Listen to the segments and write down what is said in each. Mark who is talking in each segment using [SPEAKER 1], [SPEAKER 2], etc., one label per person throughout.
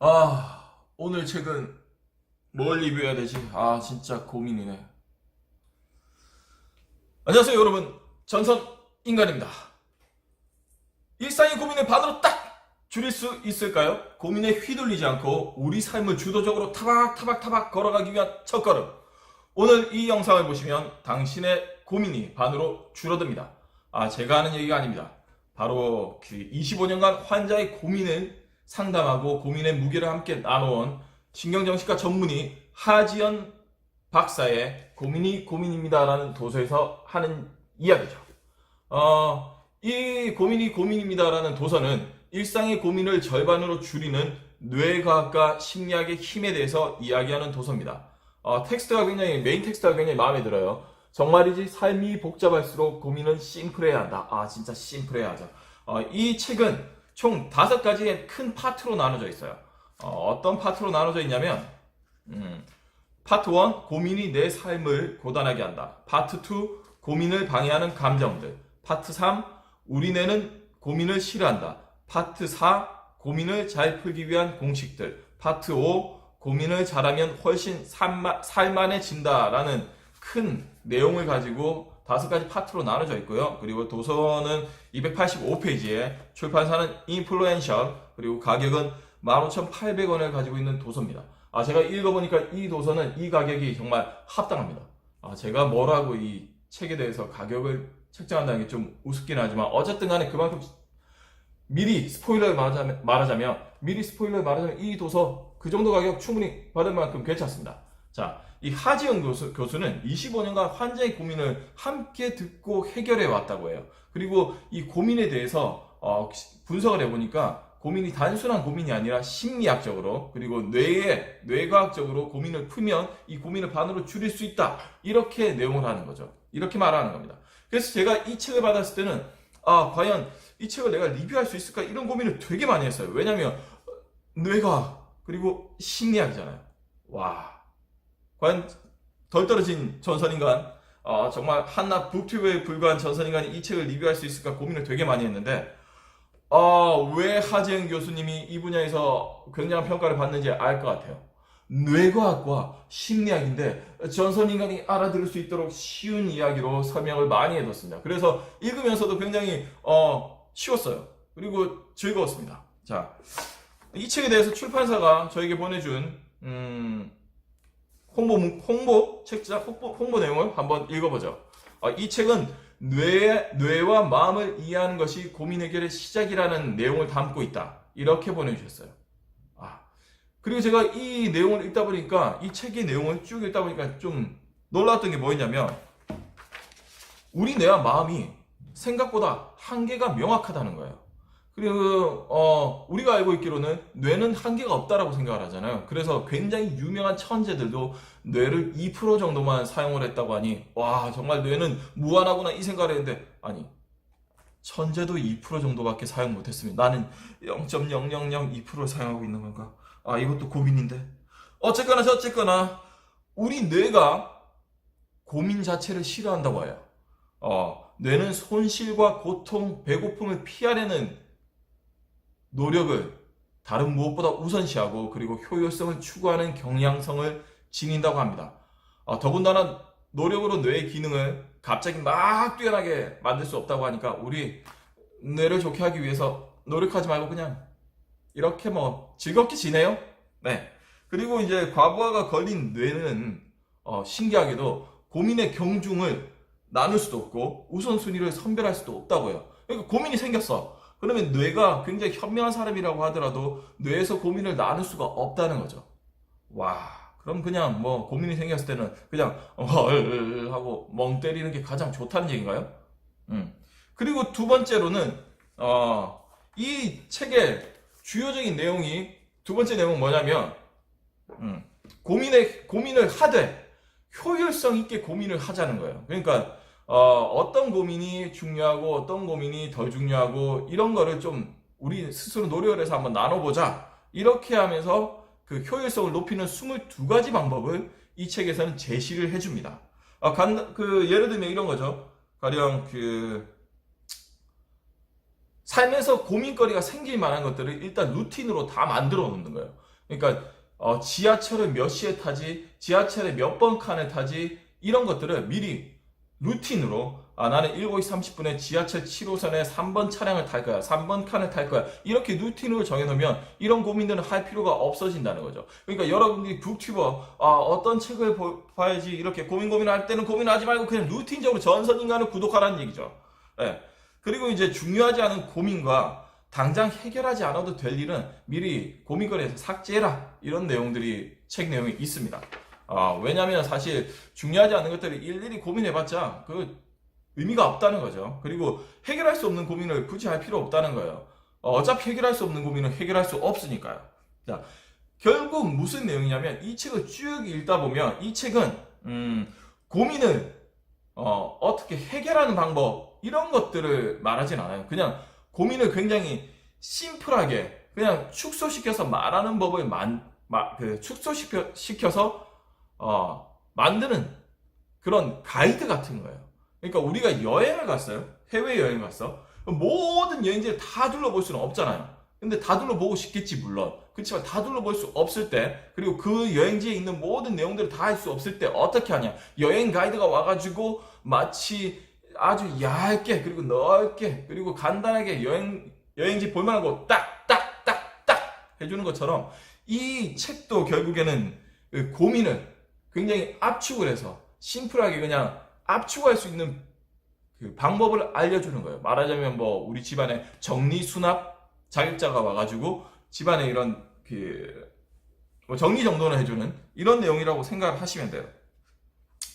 [SPEAKER 1] 아, 오늘 책은 뭘 리뷰해야 되지? 아, 진짜 고민이네. 안녕하세요, 여러분. 전선 인간입니다. 일상의 고민을 반으로 딱 줄일 수 있을까요? 고민에 휘둘리지 않고 우리 삶을 주도적으로 타박타박타박 걸어가기 위한 첫걸음. 오늘 이 영상을 보시면 당신의 고민이 반으로 줄어듭니다. 아, 제가 하는 얘기가 아닙니다. 바로 그 25년간 환자의 고민을 상담하고 고민의 무게를 함께 나눠온 신경정신과 전문의 하지연 박사의 고민이 고민입니다라는 도서에서 하는 이야기죠. 어, 이 고민이 고민입니다라는 도서는 일상의 고민을 절반으로 줄이는 뇌과학과 심리학의 힘에 대해서 이야기하는 도서입니다. 어, 텍스트가 굉장히 메인 텍스트가 굉장히 마음에 들어요. 정말이지 삶이 복잡할수록 고민은 심플해야 한다. 아 진짜 심플해야 하죠. 어, 이 책은 총 다섯 가지의 큰 파트로 나눠져 있어요. 어, 떤 파트로 나눠져 있냐면 음, 파트 1 고민이 내 삶을 고단하게 한다. 파트 2 고민을 방해하는 감정들. 파트 3 우리 뇌는 고민을 싫어한다. 파트 4 고민을 잘 풀기 위한 공식들. 파트 5 고민을 잘하면 훨씬 살만해진다라는 큰 내용을 가지고 다섯 가지 파트로 나눠져 있고요. 그리고 도서는 285페이지에 출판사는 인플루엔셜 그리고 가격은 15,800원을 가지고 있는 도서입니다. 아 제가 읽어보니까 이 도서는 이 가격이 정말 합당합니다. 아 제가 뭐라고 이 책에 대해서 가격을 책정한다는 게 좀 우습긴 하지만 어쨌든 간에 그만큼 미리 스포일러를 말하자면, 말하자면 미리 스포일러를 말하자면 이 도서 그 정도 가격 충분히 받을 만큼 괜찮습니다. 자, 이 하지영 교수, 교수는 25년간 환자의 고민을 함께 듣고 해결해 왔다고 해요. 그리고 이 고민에 대해서 어, 분석을 해보니까 고민이 단순한 고민이 아니라 심리학적으로 그리고 뇌에 뇌과학적으로 고민을 풀면 이 고민을 반으로 줄일 수 있다 이렇게 내용을 하는 거죠. 이렇게 말하는 겁니다. 그래서 제가 이 책을 받았을 때는 아 과연 이 책을 내가 리뷰할 수 있을까 이런 고민을 되게 많이 했어요. 왜냐하면 뇌과학 그리고 심리학이잖아요. 와 과연 덜 떨어진 전선인간 어, 정말 한낱 북튜브에 불과한 전선인간이 이 책을 리뷰할 수 있을까 고민을 되게 많이 했는데 어, 왜 하재영 교수님이 이 분야에서 굉장한 평가를 받는지 알 것 같아요. 뇌과학과 심리학인데 전선인간이 알아들을 수 있도록 쉬운 이야기로 설명을 많이 해뒀습니다. 그래서 읽으면서도 굉장히 어, 쉬웠어요. 그리고 즐거웠습니다. 자, 이 책에 대해서 출판사가 저에게 보내준 음, 홍보 홍보 책자 홍보, 홍보 내용을 한번 읽어보죠. 어, 이 책은 뇌 뇌와 마음을 이해하는 것이 고민 해결의 시작이라는 내용을 담고 있다. 이렇게 보내주셨어요. 아 그리고 제가 이 내용을 읽다 보니까 이 책의 내용을 쭉 읽다 보니까 좀 놀라웠던 게 뭐였냐면 우리 뇌와 마음이 생각보다 한계가 명확하다는 거예요. 그리고 어, 우리가 알고 있기로는 뇌는 한계가 없다라고 생각을 하잖아요. 그래서 굉장히 유명한 천재들도 뇌를 2% 정도만 사용을 했다고 하니 와 정말 뇌는 무한하구나 이 생각을 했는데 아니 천재도 2% 정도밖에 사용 못했습니다. 나는 0.0002%를 사용하고 있는 건가? 아 이것도 고민인데. 어쨌거나 저쨌거나 우리 뇌가 고민 자체를 싫어한다고 해요. 어, 뇌는 손실과 고통, 배고픔을 피하려는 노력을 다른 무엇보다 우선시하고 그리고 효율성을 추구하는 경향성을 지닌다고 합니다. 어, 더군다나 노력으로 뇌의 기능을 갑자기 막 뛰어나게 만들 수 없다고 하니까 우리 뇌를 좋게 하기 위해서 노력하지 말고 그냥 이렇게 뭐 즐겁게 지내요. 네. 그리고 이제 과부하가 걸린 뇌는 어, 신기하게도 고민의 경중을 나눌 수도 없고 우선순위를 선별할 수도 없다고 해요. 그러니까 고민이 생겼어. 그러면 뇌가 굉장히 현명한 사람이라고 하더라도 뇌에서 고민을 나눌 수가 없다는 거죠. 와, 그럼 그냥 뭐 고민이 생겼을 때는 그냥 헐 하고 멍 때리는 게 가장 좋다는 얘기인가요? 음. 그리고 두 번째로는 어, 이 책의 주요적인 내용이 두 번째 내용은 뭐냐면 음, 고민에 고민을 하되 효율성 있게 고민을 하자는 거예요. 그러니까 어, 떤 고민이 중요하고 어떤 고민이 덜 중요하고 이런 거를 좀 우리 스스로 노력을 해서 한번 나눠보자. 이렇게 하면서 그 효율성을 높이는 22가지 방법을 이 책에서는 제시를 해줍니다. 아, 간, 그, 예를 들면 이런 거죠. 가령 그, 삶에서 고민거리가 생길 만한 것들을 일단 루틴으로 다 만들어 놓는 거예요. 그러니까 어, 지하철을 몇 시에 타지, 지하철에 몇 번 칸을 타지 이런 것들을 미리 루틴으로 아 나는 7시 30분에 지하철 7호선에 3번 차량을 탈 거야. 3번 칸을 탈 거야. 이렇게 루틴으로 정해놓으면 이런 고민들은 할 필요가 없어진다는 거죠. 그러니까 여러분들이 북튜버 아, 어떤 책을 보- 봐야지 이렇게 고민 고민할 때는 고민하지 말고 그냥 루틴적으로 전선인간을 구독하라는 얘기죠. 예. 그리고 이제 중요하지 않은 고민과 당장 해결하지 않아도 될 일은 미리 고민거리에서 삭제해라 이런 내용들이 책 내용에 있습니다. 아, 왜냐하면 사실 중요하지 않은 것들을 일일이 고민해봤자 그 의미가 없다는 거죠. 그리고 해결할 수 없는 고민을 굳이 할 필요 없다는 거예요. 어, 어차피 해결할 수 없는 고민은 해결할 수 없으니까요. 자, 결국 무슨 내용이냐면 이 책을 쭉 읽다 보면 이 책은 음, 고민을 어, 어떻게 해결하는 방법 이런 것들을 말하진 않아요. 그냥 고민을 굉장히 심플하게 그냥 축소시켜서 말하는 법을 만, 마, 그 축소시켜 시켜서 어, 만드는 그런 가이드 같은 거예요. 그러니까 우리가 여행을 갔어요. 해외 여행 갔어. 모든 여행지를 다 둘러볼 수는 없잖아요. 근데 다 둘러보고 싶겠지 물론. 그렇지만 다 둘러볼 수 없을 때 그리고 그 여행지에 있는 모든 내용들을 다 할 수 없을 때 어떻게 하냐? 여행 가이드가 와가지고 마치 아주 얇게 그리고 넓게 그리고 간단하게 여행 여행지 볼만한 거 딱 딱 딱 딱 해주는 것처럼 이 책도 결국에는 그 고민을 굉장히 압축을 해서 심플하게 그냥 압축할 수 있는 그 방법을 알려주는 거예요. 말하자면 뭐 우리 집안에 정리 수납 자격자가 와가지고 집안에 이런 그뭐 정리 정돈을 해주는 이런 내용이라고 생각을 하시면 돼요.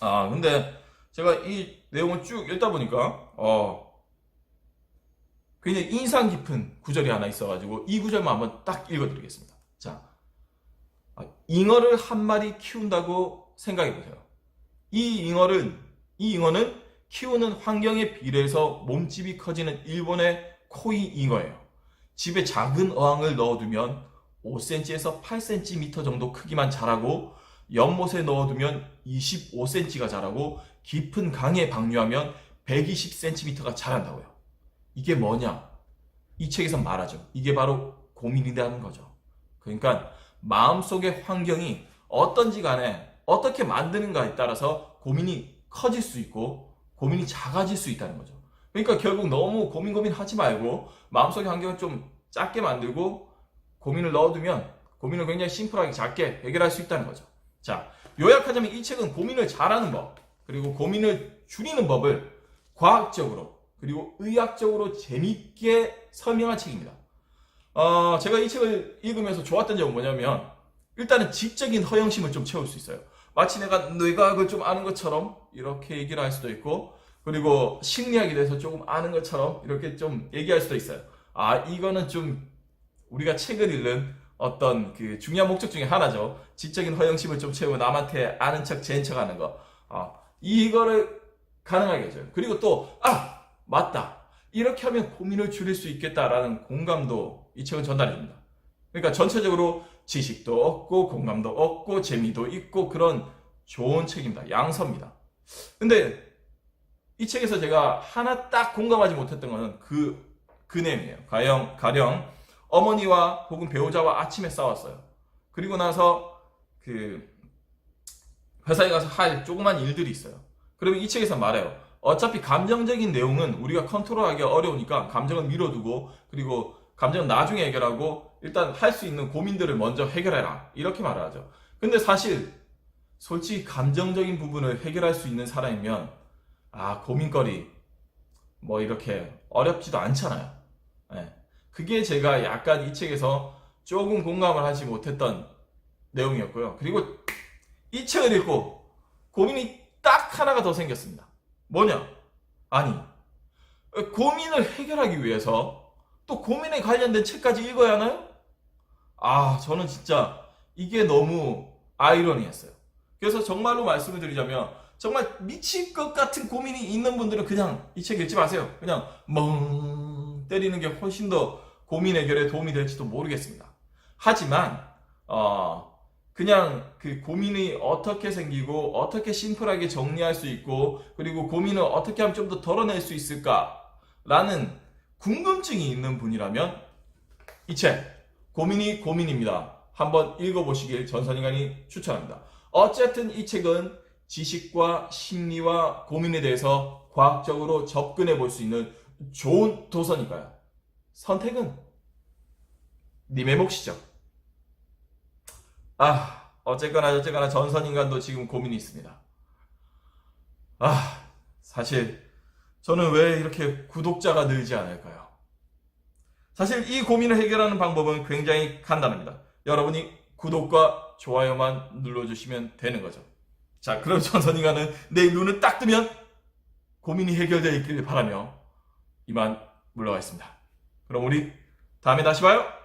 [SPEAKER 1] 아 근데 제가 이 내용을 쭉 읽다 보니까 어 굉장히 인상 깊은 구절이 하나 있어가지고 이 구절만 한번 딱 읽어드리겠습니다. 자, 아, 잉어를 한 마리 키운다고 생각해 보세요. 이 잉어는 이 잉어는 키우는 환경에 비례해서 몸집이 커지는 일본의 코이 잉어예요. 집에 작은 어항을 넣어두면 5cm에서 8cm 정도 크기만 자라고 연못에 넣어두면 25cm가 자라고 깊은 강에 방류하면 120cm가 자란다고요. 이게 뭐냐? 이 책에서 말하죠. 이게 바로 고민이라는 거죠. 그러니까 마음속의 환경이 어떤지 간에 어떻게 만드는가에 따라서 고민이 커질 수 있고 고민이 작아질 수 있다는 거죠. 그러니까 결국 너무 고민 고민 하지 말고 마음속의 환경을 좀 작게 만들고 고민을 넣어두면 고민을 굉장히 심플하게 작게 해결할 수 있다는 거죠. 자, 요약하자면 이 책은 고민을 잘하는 법, 그리고 고민을 줄이는 법을 과학적으로, 그리고 의학적으로 재밌게 설명한 책입니다. 어, 제가 이 책을 읽으면서 좋았던 점은 뭐냐면, 일단은 지적인 허영심을 좀 채울 수 있어요. 마치 내가 뇌과학을 좀 아는 것처럼 이렇게 얘기를 할 수도 있고, 그리고 심리학에 대해서 조금 아는 것처럼 이렇게 좀 얘기할 수도 있어요. 아, 이거는 좀 우리가 책을 읽는 어떤 그 중요한 목적 중에 하나죠. 지적인 허영심을 좀 채우고 남한테 아는 척, 제인 척 하는 거. 아, 이거를 가능하게 해줘요. 그리고 또, 아! 맞다. 이렇게 하면 고민을 줄일 수 있겠다라는 공감도 이 책은 전달해 줍니다. 그러니까 전체적으로 지식도 얻고, 공감도 얻고, 재미도 있고, 그런 좋은 책입니다. 양서입니다. 근데 이 책에서 제가 하나 딱 공감하지 못했던 거는 그, 그 내용이에요. 가령, 가령, 어머니와 혹은 배우자와 아침에 싸웠어요. 그리고 나서 그 회사에 가서 할 조그만 일들이 있어요. 그러면 이 책에서 말해요. 어차피 감정적인 내용은 우리가 컨트롤하기 어려우니까 감정을 밀어두고 그리고 감정은 나중에 해결하고 일단 할 수 있는 고민들을 먼저 해결해라. 이렇게 말을 하죠. 근데 사실 솔직히 감정적인 부분을 해결할 수 있는 사람이면 아 고민거리 뭐 이렇게 어렵지도 않잖아요. 예. 그게 제가 약간 이 책에서 조금 공감을 하지 못했던 내용이었고요. 그리고 이 책을 읽고 고민이 딱 하나가 더 생겼습니다. 뭐냐? 아니, 고민을 해결하기 위해서 또 고민에 관련된 책까지 읽어야 하나요? 아, 저는 진짜 이게 너무 아이러니했어요. 그래서 정말로 말씀을 드리자면 정말 미칠 것 같은 고민이 있는 분들은 그냥 이 책 읽지 마세요. 그냥 멍 때리는 게 훨씬 더 고민 해결에 도움이 될지도 모르겠습니다. 하지만 어 그냥 그 고민이 어떻게 생기고 어떻게 심플하게 정리할 수 있고 그리고 고민을 어떻게 하면 좀 더 덜어낼 수 있을까라는 궁금증이 있는 분이라면 이 책 고민이 고민입니다. 한번 읽어보시길 전선인간이 추천합니다. 어쨌든 이 책은 지식과 심리와 고민에 대해서 과학적으로 접근해 볼 수 있는 좋은 도서니까요. 선택은 님의 몫이죠. 아, 어쨌거나 어쨌거나 전선 인간도 지금 고민이 있습니다. 아, 사실 저는 왜 이렇게 구독자가 늘지 않을까요? 사실 이 고민을 해결하는 방법은 굉장히 간단합니다. 여러분이 구독과 좋아요만 눌러주시면 되는 거죠. 자, 그럼 전선 인간은 내 눈을 딱 뜨면 고민이 해결되어 있기를 바라며 이만 물러가겠습니다. 그럼 우리 다음에 다시 봐요.